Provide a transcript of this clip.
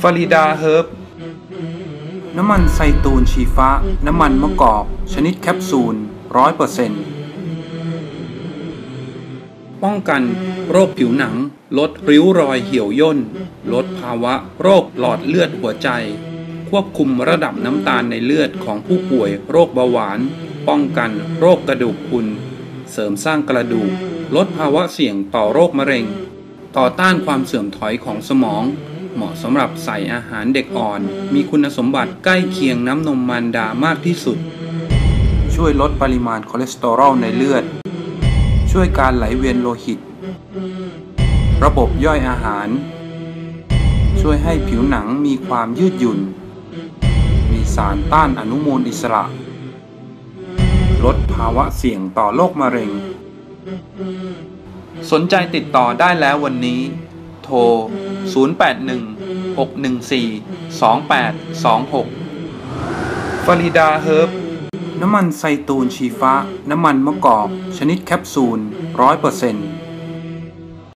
ฟาริดาเฮิร์บน้ำมันไซตูนชีฟ้า น้ำมันมะกอก ชนิดแคปซูลร้อยเปอร์เซ็นต์ป้องกันโรคผิวหนัง ลดริ้วรอยเหี่ยวย่น ลดภาวะโรคหลอดเลือดหัวใจ ควบคุมระดับน้ำตาลในเลือดของผู้ป่วยโรคเบาหวาน ป้องกันโรคกระดูกพรุน เสริมสร้างกระดูก ลดภาวะเสี่ยงต่อโรคมะเร็ง ต่อต้านความเสื่อมถอยของสมอง เหมาะสำหรับใส่อาหารเด็กอ่อน มีคุณสมบัติใกล้เคียงน้ำนมมารดามากที่สุด ช่วยลดปริมาณคอเลสเตอรอลในเลือด ช่วยการไหลเวียนโลหิต ระบบย่อยอาหาร ช่วยให้ผิวหนังมีความยืดหยุ่น มีสารต้านอนุมูลอิสระ ลดภาวะเสี่ยงต่อโรคมะเร็ง สนใจติดต่อได้แล้ววันนี้ โทร 081-614-2826 ฟาริดาเฮิร์บ น้ำมันไซตูนชีฟ้า น้ำมันมะกอก ชนิดแคปซูล 100%